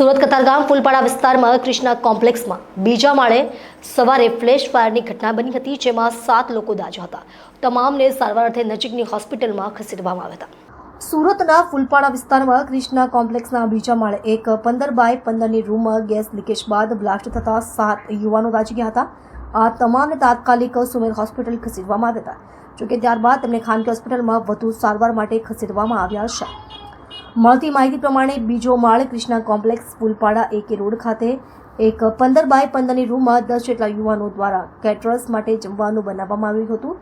સુરત કતારગામ ફૂલપાડા વિસ્તારમાં કૃષ્ણા કોમ્પ્લેક્સમાં બીજા માળે સવારે ફ્લેશ ફાયરની ઘટના બની હતી, જેમાં સાત લોકો દાજ્યા હતા. તમામને સારવાર અર્થે નજીકની હોસ્પિટલમાં ખસેડવામાં આવ્યા હતા. સુરતના ફૂલપાડા વિસ્તારમાં કૃષ્ણા કોમ્પ્લેક્સના બીજા માળે એક પંદર બાય પંદરની રૂમમાં ગેસ લીકેજ બાદ બ્લાસ્ટ થતા સાત યુવાનો દાજી ગયા હતા. આ તમામને તાત્કાલિક સુમેર હોસ્પિટલ ખસેડવામાં આવ્યા હતા, જોકે ત્યારબાદ તેમને ખાનગી હોસ્પિટલમાં વધુ સારવાર માટે ખસેડવામાં આવ્યા છે. મળતી માહિતી પ્રમાણે બીજો માળ કૃષ્ણા કોમ્પ્લેક્સ પુલપાડા એકે રોડ ખાતે એક પંદર બાય પંદરની રૂમમાં દસ જેટલા યુવાનો દ્વારા કેટરર્સ માટે જમવાનું બનાવવામાં આવ્યું હતું.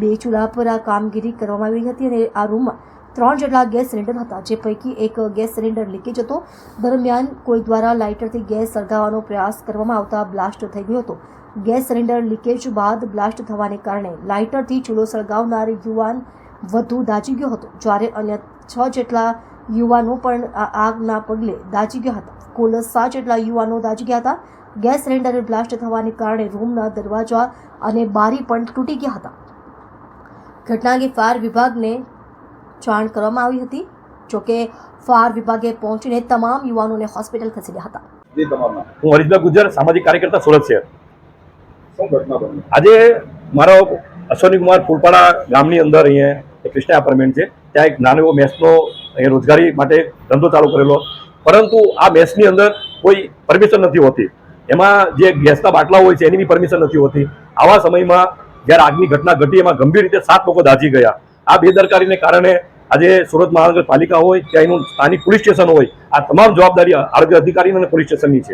બે ચૂલા પર આ કામગીરી કરવામાં આવી હતી અને આ રૂમમાં ત્રણ જેટલા ગેસ સિલિન્ડર હતા, જે પૈકી એક ગેસ સિલિન્ડર લીકેજ હતો. દરમિયાન કોઈ દ્વારા લાઇટરથી ગેસ સળગાવવાનો પ્રયાસ કરવામાં આવતા બ્લાસ્ટ થઈ ગયો હતો. ગેસ સિલિન્ડર લીકેજ બાદ બ્લાસ્ટ થવાને કારણે લાઇટરથી ચૂલો સળગાવનાર યુવાન વધુ દાજી ગયો હતો. જ્યારે અન્ય છ જેટલા યુવાનો પણ આ આગના પગલે દાજી ગયા હતા. કુલ સાત જેટલા યુવાનો દાજી ગયા હતા. ગેસ સિલિન્ડર બ્લાસ્ટ થવાને કારણે રૂમના દરવાજા અને બારી પણ તૂટી ગયા હતા. ઘટના અંગે ફાયર વિભાગને જાણ કરવામાં આવી હતી. જોકે ફાયર વિભાગે પહોંચીને તમામ યુવાનોને હોસ્પિટલ ખસેડ્યા હતા. હું હરીશભાઈ ગુજર સામાજિક કાર્યકર્તા સુરત શહેર. આજે મારો અશ્વની કુમાર ફૂલપાડા ગામની અંદર અહીંયા એક કૃષ્ણા એપાર્ટમેન્ટ છે. ત્યાં એક નાનો એવો મેસનો અહીંયા રોજગારી માટે ધંધો ચાલુ કરેલો. પરંતુ આ મેસની અંદર કોઈ પરમિશન નથી હોતી. એમાં જે ગેસના બાટલા હોય છે, એની બી પરમિશન નથી હોતી. આવા સમયમાં જ્યારે આગની ઘટના ઘટી, એમાં ગંભીર રીતે સાત લોકો દાઝી ગયા. આ બેદરકારીને કારણે આજે સુરત મહાનગરપાલિકા હોય કે અહીંનું સ્થાનિક પોલીસ સ્ટેશન હોય, આ તમામ જવાબદારી આરોગ્ય અધિકારી અને પોલીસ સ્ટેશનની છે.